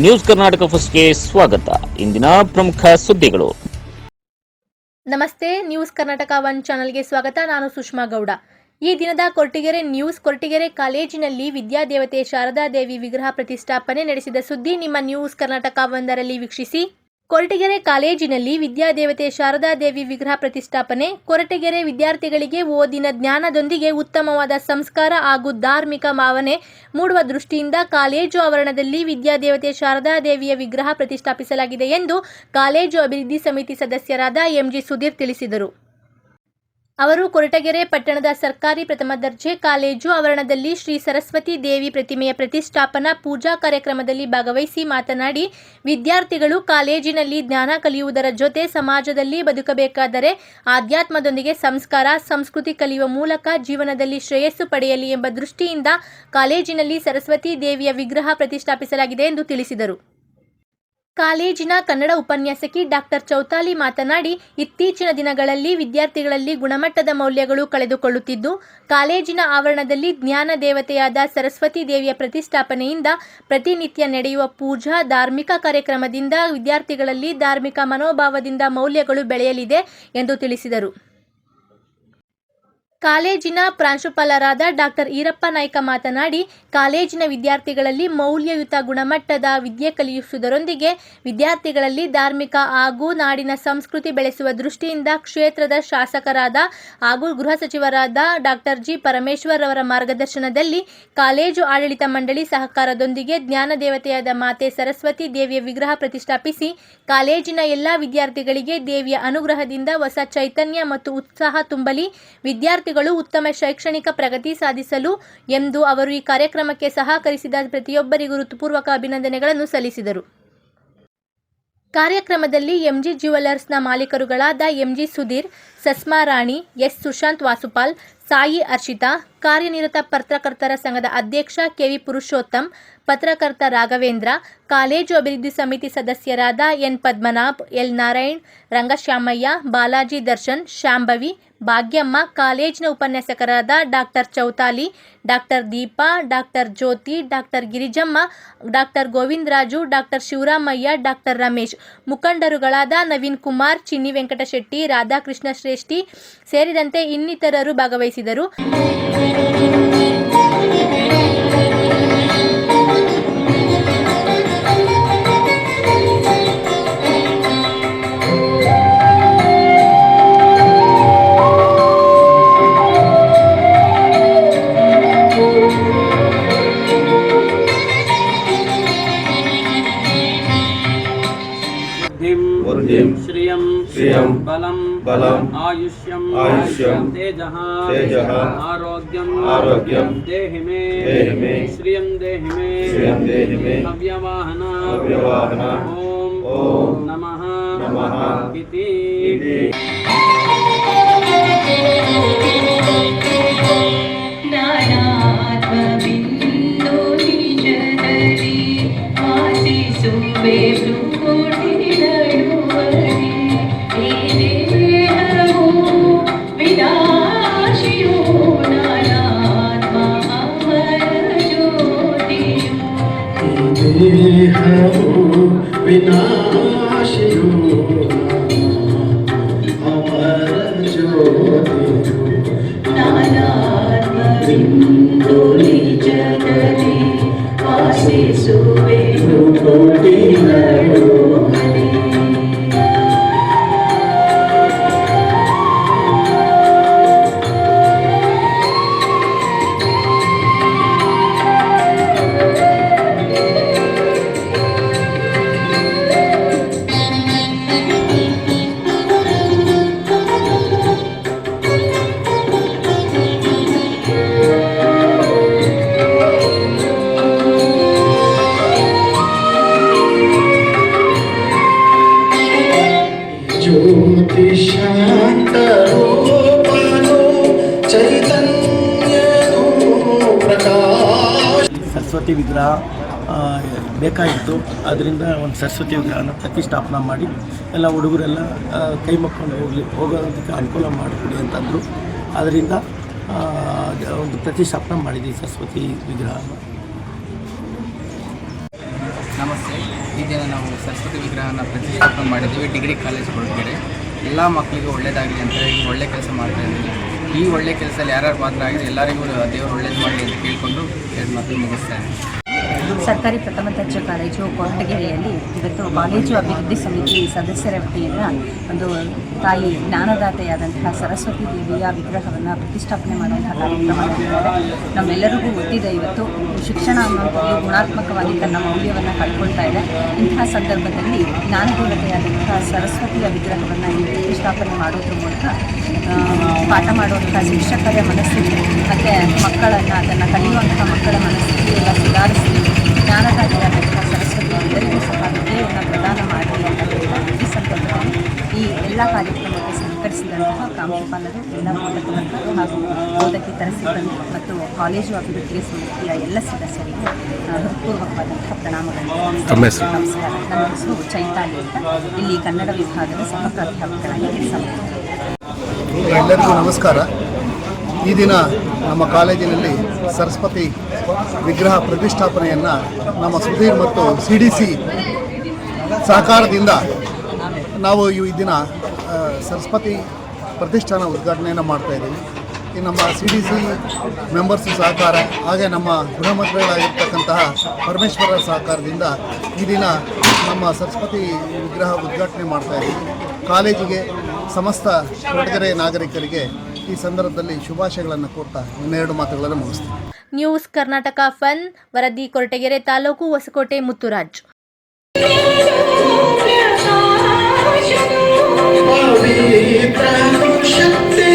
News Karnataka ಫಸ್ಟ್ಗೆ ಸ್ವಾಗತ. ಇಂದಿನ ಪ್ರಮುಖ ಸುದ್ದಿಗಳು. ನಮಸ್ತೆ, ನ್ಯೂಸ್ ಕರ್ನಾಟಕ ಒನ್ ಚಾನಲ್ಗೆ ಸ್ವಾಗತ. ನಾನು ಸುಷ್ಮಾ ಗೌಡ. ಈ ದಿನದ ಕೊರಟಗೆರೆ ನ್ಯೂಸ್ ಕೊರ್ಟಿಗೆರೆ ಕಾಲೇಜಿನಲ್ಲಿ ವಿದ್ಯಾದೇವತೆ ಶಾರದಾದೇವಿ ವಿಗ್ರಹ ಪ್ರತಿಷ್ಠಾಪನೆ ನಡೆಸಿದ ಸುದ್ದಿ ನಿಮ್ಮ ನ್ಯೂಸ್ ಕರ್ನಾಟಕ ಒಂದರಲ್ಲಿ ವೀಕ್ಷಿಸಿ. ಕೊರಟಗೆರೆ ಕಾಲೇಜಿನಲ್ಲಿ ವಿದ್ಯಾದೇವತೆ ಶಾರದಾದೇವಿ ವಿಗ್ರಹ ಪ್ರತಿಷ್ಠಾಪನೆ. ಕೊರಟಗೆರೆ ವಿದ್ಯಾರ್ಥಿಗಳಿಗೆ ಓದಿನ ಜ್ಞಾನದೊಂದಿಗೆ ಉತ್ತಮವಾದ ಸಂಸ್ಕಾರ ಹಾಗೂ ಧಾರ್ಮಿಕ ಭಾವನೆ ಮೂಡುವ ದೃಷ್ಟಿಯಿಂದ ಕಾಲೇಜು ಆವರಣದಲ್ಲಿ ವಿದ್ಯಾದೇವತೆ ಶಾರದಾದೇವಿಯ ವಿಗ್ರಹ ಪ್ರತಿಷ್ಠಾಪಿಸಲಾಗಿದೆ ಎಂದು ಕಾಲೇಜು ಅಭಿವೃದ್ಧಿ ಸಮಿತಿ ಸದಸ್ಯರಾದ ಎಂಜಿ ಸುಧೀರ್ ತಿಳಿಸಿದರು. ಅವರು ಕೊರಟಗೆರೆ ಪಟ್ಟಣದ ಸರ್ಕಾರಿ ಪ್ರಥಮ ದರ್ಜೆ ಕಾಲೇಜು ಆವರಣದಲ್ಲಿ ಶ್ರೀ ಸರಸ್ವತಿ ದೇವಿ ಪ್ರತಿಮೆಯ ಪ್ರತಿಷ್ಠಾಪನಾ ಪೂಜಾ ಕಾರ್ಯಕ್ರಮದಲ್ಲಿ ಭಾಗವಹಿಸಿ ಮಾತನಾಡಿ, ವಿದ್ಯಾರ್ಥಿಗಳು ಕಾಲೇಜಿನಲ್ಲಿ ಜ್ಞಾನ ಕಲಿಯುವುದರ ಜೊತೆ ಸಮಾಜದಲ್ಲಿ ಬದುಕಬೇಕಾದರೆ ಆಧ್ಯಾತ್ಮದೊಂದಿಗೆ ಸಂಸ್ಕಾರ, ಸಂಸ್ಕೃತಿ ಕಲಿಯುವ ಮೂಲಕ ಜೀವನದಲ್ಲಿ ಶ್ರೇಯಸ್ಸು ಪಡೆಯಲಿ ಎಂಬ ದೃಷ್ಟಿಯಿಂದ ಕಾಲೇಜಿನಲ್ಲಿ ಸರಸ್ವತಿ ದೇವಿಯ ವಿಗ್ರಹ ಪ್ರತಿಷ್ಠಾಪಿಸಲಾಗಿದೆ ಎಂದು ತಿಳಿಸಿದರು. ಕಾಲೇಜಿನ ಕನ್ನಡ ಉಪನ್ಯಾಸಕಿ ಡಾಕ್ಟರ್ ಚೌತಾಲಿ ಮಾತನಾಡಿ, ಇತ್ತೀಚಿನ ದಿನಗಳಲ್ಲಿ ವಿದ್ಯಾರ್ಥಿಗಳಲ್ಲಿ ಗುಣಮಟ್ಟದ ಮೌಲ್ಯಗಳು ಕಳೆದುಕೊಳ್ಳುತ್ತಿದ್ದು, ಕಾಲೇಜಿನ ಆವರಣದಲ್ಲಿ ಜ್ಞಾನ ದೇವತೆಯಾದ ಸರಸ್ವತಿ ದೇವಿಯ ಪ್ರತಿಷ್ಠಾಪನೆಯಿಂದ ಪ್ರತಿನಿತ್ಯ ನಡೆಯುವ ಪೂಜಾ, ಧಾರ್ಮಿಕ ಕಾರ್ಯಕ್ರಮದಿಂದ ವಿದ್ಯಾರ್ಥಿಗಳಲ್ಲಿ ಧಾರ್ಮಿಕ ಮನೋಭಾವದಿಂದ ಮೌಲ್ಯಗಳು ಬೆಳೆಯಲಿದೆ ಎಂದು ತಿಳಿಸಿದರು. ಕಾಲೇಜಿನ ಪ್ರಾಂಶುಪಾಲರಾದ ಡಾಕ್ಟರ್ ಈರಪ್ಪ ನಾಯ್ಕ ಮಾತನಾಡಿ, ಕಾಲೇಜಿನ ವಿದ್ಯಾರ್ಥಿಗಳಲ್ಲಿ ಮೌಲ್ಯಯುತ ಗುಣಮಟ್ಟದ ವಿದ್ಯೆ ಕಲಿಯುವುದರೊಂದಿಗೆ ವಿದ್ಯಾರ್ಥಿಗಳಲ್ಲಿ ಧಾರ್ಮಿಕ ಹಾಗೂ ನಾಡಿನ ಸಂಸ್ಕೃತಿ ಬೆಳೆಸುವ ದೃಷ್ಟಿಯಿಂದ ಕ್ಷೇತ್ರದ ಶಾಸಕರಾದ ಹಾಗೂ ಗೃಹ ಸಚಿವರಾದ ಡಾಕ್ಟರ್ ಜಿ ಪರಮೇಶ್ವರ್ ಅವರ ಮಾರ್ಗದರ್ಶನದಲ್ಲಿ ಕಾಲೇಜು ಆಡಳಿತ ಮಂಡಳಿ ಸಹಕಾರದೊಂದಿಗೆ ಜ್ಞಾನ ದೇವತೆಯಾದ ಮಾತೆ ಸರಸ್ವತಿ ದೇವಿಯ ವಿಗ್ರಹ ಪ್ರತಿಷ್ಠಾಪಿಸಿ, ಕಾಲೇಜಿನ ಎಲ್ಲ ವಿದ್ಯಾರ್ಥಿಗಳಿಗೆ ದೇವಿಯ ಅನುಗ್ರಹದಿಂದ ಹೊಸ ಚೈತನ್ಯ ಮತ್ತು ಉತ್ಸಾಹ ತುಂಬಲಿ ವಿದ್ಯಾರ್ಥಿಗಳು ಉತ್ತಮ ಶೈಕ್ಷಣಿಕ ಪ್ರಗತಿ ಸಾಧಿಸಲು ಎಂದು ಅವರು ಈ ಕಾರ್ಯಕ್ರಮಕ್ಕೆ ಸಹಕರಿಸಿದ ಪ್ರತಿಯೊಬ್ಬರಿಗೂ ಋತುಪೂರ್ವಕ ಅಭಿನಂದನೆಗಳನ್ನು ಸಲ್ಲಿಸಿದರು. ಕಾರ್ಯಕ್ರಮದಲ್ಲಿ ಎಂಜಿ ಜ್ಯುವೆಲ್ಲರ್ಸ್ನ ಮಾಲೀಕರುಗಳಾದ ಎಂಜಿ ಸುಧೀರ್ ಸಸ್ಮಾ ರಾಣಿ, ಎಸ್. ಸುಶಾಂತ್ ವಾಸುಪಾಲ್, ಸಾಯಿ ಅರ್ಷಿತಾ, ಕಾರ್ಯನಿರತ ಪತ್ರಕರ್ತರ ಸಂಘದ ಅಧ್ಯಕ್ಷ ಕೆವಿ ಪುರುಷೋತ್ತಮ್, ಪತ್ರಕರ್ತ ರಾಘವೇಂದ್ರ, ಕಾಲೇಜು ಅಭಿವೃದ್ಧಿ ಸಮಿತಿ ಸದಸ್ಯರಾದ ಎನ್. ಪದ್ಮನಾಭ್, ಎಲ್. ನಾರಾಯಣ್, ರಂಗಶ್ಯಾಮಯ್ಯ, ಬಾಲಾಜಿ ದರ್ಶನ್, ಶಾಂಭವಿ, ಭಾಗ್ಯಮ್ಮ, ಕಾಲೇಜಿನ ಉಪನ್ಯಾಸಕರಾದ doctor Chautali doctor Deepa doctor Jyothi doctor Girijamma doctor Govindaraju doctor Shivaramaiah doctor Ramesh. ಮುಖಂಡರುಗಳಾದ Naveen Kumar, Chinni Venkatashetty, Radhakrishna Shreshti ಸೇರಿದಂತೆ ಇನ್ನಿತರರು ಭಾಗವಹಿಸಿದರು. बुद्धिं श्रियं श्रियं। बलं बलं। आयुष्यं आयुष्यं। तेजः। तेजः। आरोग्यम् आरोग्यं। देहि मे देहि मे श्रियं देहि मे श्रियं देहि मे अव्यवाहन अव्यवाहन ॐ ॐ नमः। नमः। इति। इति। नानात्मबिन्दो निजनदि आशिसुवे ಸರಸ್ವತಿ ವಿಗ್ರಹ ಬೇಕಾಗಿತ್ತು. ಅದರಿಂದ ಒಂದು ಸರಸ್ವತಿ ವಿಗ್ರಹನ ಪ್ರತಿಷ್ಠಾಪನೆ ಮಾಡಿ, ಎಲ್ಲ ಹುಡುಗರೆಲ್ಲ ಕೈ ಮುಕ್ಕೊಂಡು ಹೋಗಲಿ, ಹೋಗೋದಕ್ಕೆ ಅನುಕೂಲ ಮಾಡಿಕೊಡಿ ಅಂತಂದರು. ಅದರಿಂದ ಒಂದು ಪ್ರತಿಷ್ಠಾಪನೆ ಮಾಡಿದ್ವಿ ಸರಸ್ವತಿ ವಿಗ್ರಹ ನಮಸ್ತೆ. ಈ ದಿನ ನಾವು ಸರಸ್ವತಿ ವಿಗ್ರಹನ ಪ್ರತಿಷ್ಠಾಪನೆ ಮಾಡಿದ್ದೀವಿ ಡಿಗ್ರಿ ಕಾಲೇಜ್ ಕೊಡ್ತೀರಿ ಎಲ್ಲ ಮಕ್ಕಳಿಗೂ ಒಳ್ಳೇದಾಗಲಿ ಅಂತ ಹೇಳಿ ಒಳ್ಳೆ ಕೆಲಸ ಮಾಡ್ತಾ ಇದ್ದೀನಿ ಈ ಒಳ್ಳೆ ಕೆಲಸದಲ್ಲಿ ಯಾರ್ಯಾರು ಪಾತ್ರ ಆಗಿದೆ ಎಲ್ಲರಿಗೂ ದೇವರು ಒಳ್ಳೇದು ಮಾಡಿ ಅಂತ ಕೇಳಿಕೊಂಡು ಎರಡು ಮಾತು ಮುಗಿಸ್ತಾ ಇದ್ದೀನಿ. ಸರ್ಕಾರಿ ಪ್ರಥಮ ದರ್ಜೆ ಕಾಲೇಜು ಕೊರಟಗೆರೆಯಲ್ಲಿ ಇವತ್ತು ಕಾಲೇಜು ಅಭಿವೃದ್ಧಿ ಸಮಿತಿ ಸದಸ್ಯರ ವತಿಯಿಂದ ಒಂದು ತಾಯಿ ಜ್ಞಾನದಾತೆಯಾದಂತಹ ಸರಸ್ವತಿ ದೇವಿಯ ವಿಗ್ರಹವನ್ನು ಪ್ರತಿಷ್ಠಾಪನೆ ಮಾಡುವಂತಹ ಕಾರ್ಯಕ್ರಮ ನಮ್ಮೆಲ್ಲರಿಗೂ ಗೊತ್ತಿದೆ ಇವತ್ತು ಶಿಕ್ಷಣ ಅನ್ನೋದು ಗುಣಾತ್ಮಕವಾಗಿ ತನ್ನ ಮೌಲ್ಯವನ್ನು ಕಳ್ಕೊಳ್ತಾ ಇದೆ. ಇಂತಹ ಸಂದರ್ಭದಲ್ಲಿ ಜ್ಞಾನದೇವತೆಯಾದಂತಹ ಸರಸ್ವತಿಯ ವಿಗ್ರಹವನ್ನು ಈ ಪ್ರತಿಷ್ಠಾಪನೆ ಮಾಡೋದ್ರ ಮೂಲಕ ಪಾಠ ಮಾಡುವಂತಹ ಶಿಕ್ಷಕರ ಮನಸ್ಥಿತಿ, ಮತ್ತು ಮಕ್ಕಳನ್ನು ಅದನ್ನು ಕಲಿಯುವಂತಹ ಮಕ್ಕಳ ಮನಸ್ಥಿತಿ ಎಲ್ಲ ಸುಧಾರಿಸಿ ಜ್ಞಾನದಾಗಿರುವಂತಹ ಸರಸ್ವತಿ ಎಲ್ಲರಿಗೂ ಸಹ ವಿದ್ಯೆಯನ್ನು ಪ್ರದಾನ ಮಾಡಲಿ ಅಂತ ಈ ಸಂದರ್ಭದಲ್ಲಿ ಈ ಎಲ್ಲ ಕಾರ್ಯಕ್ರಮಕ್ಕೆ ಸಹಕರಿಸಿದಂತಹ ಪ್ರಾಂಶುಪಾಲರು ಎಲ್ಲ ಬೋಧಕರು ಹಾಗೂ ಬೋಧಕೇತರ ಸಿಬ್ಬಂದಿ ಮತ್ತು ಕಾಲೇಜು ಅಭಿವೃದ್ಧಿ ಸಮಿತಿಯ ಎಲ್ಲ ಸದಸ್ಯರಿಗೆ ಹೃತ್ಪೂರ್ವಕವಾದಂತಹ ಪ್ರಣಾಮಗಳನ್ನು ನಮಸ್ಕಾರ ನನ್ನ ಹೆಸರು? ಚೈತಾಲಿ ಅಂತ ಇಲ್ಲಿ ಕನ್ನಡ ವಿಭಾಗದ ಸಹ ಪ್ರಾಧ್ಯಾಪಕರಾಗಿ ಕೆಲಸ ಮಾಡ್ತೀನಿ ಎಲ್ಲರಿಗೂ ನಮಸ್ಕಾರ. ಈ ದಿನ ನಮ್ಮ ಕಾಲೇಜಿನಲ್ಲಿ ಸರಸ್ವತಿ ವಿಗ್ರಹ ಪ್ರತಿಷ್ಠಾಪನೆಯನ್ನು ನಮ್ಮ ಸುಧೀರ್ ಮತ್ತು ಸಿ ಡಿ ಸಿ ಸಹಕಾರದಿಂದ ನಾವು ಈ ದಿನ ಸರಸ್ವತಿ ಪ್ರತಿಷ್ಠಾನ ಉದ್ಘಾಟನೆಯನ್ನು ಮಾಡ್ತಾ ಇದ್ದೀವಿ. ಈ ನಮ್ಮ ಸಿ ಡಿ ಸಿ ಮೆಂಬರ್ಸ್ ಸಹಕಾರ ಹಾಗೆ ನಮ್ಮ ಗೃಹಮಂತ್ರಿಗಳಾಗಿರ್ತಕ್ಕಂತಹ ಪರಮೇಶ್ವರ ಸಹಕಾರದಿಂದ ಈ ದಿನ ನಮ್ಮ ಸರಸ್ವತಿ ವಿಗ್ರಹ ಉದ್ಘಾಟನೆ ಮಾಡ್ತಾ ಇದ್ದೀವಿ. ಕಾಲೇಜಿಗೆ ಸಮಸ್ತ ಕೊಡಗೆರೆ ನಾಗರಿಕರಿಗೆ ಈ ಸಂದರ್ಭದಲ್ಲಿ ಶುಭಾಶಯಗಳನ್ನು ಕೋರ್ತಾ ಇನ್ನೆರಡು ಮಾತುಗಳನ್ನು ಮುಗಿಸ್ತೀನಿ. ನ್ಯೂಸ್ ಕರ್ನಾಟಕ ಫನ್ ವರದಿ ಕೊರಟಗೆರೆ ತಾಲೂಕು ಹೊಸಕೋಟೆ ಮುತ್ತುರಾಜ್. ಶಕ್ತಿ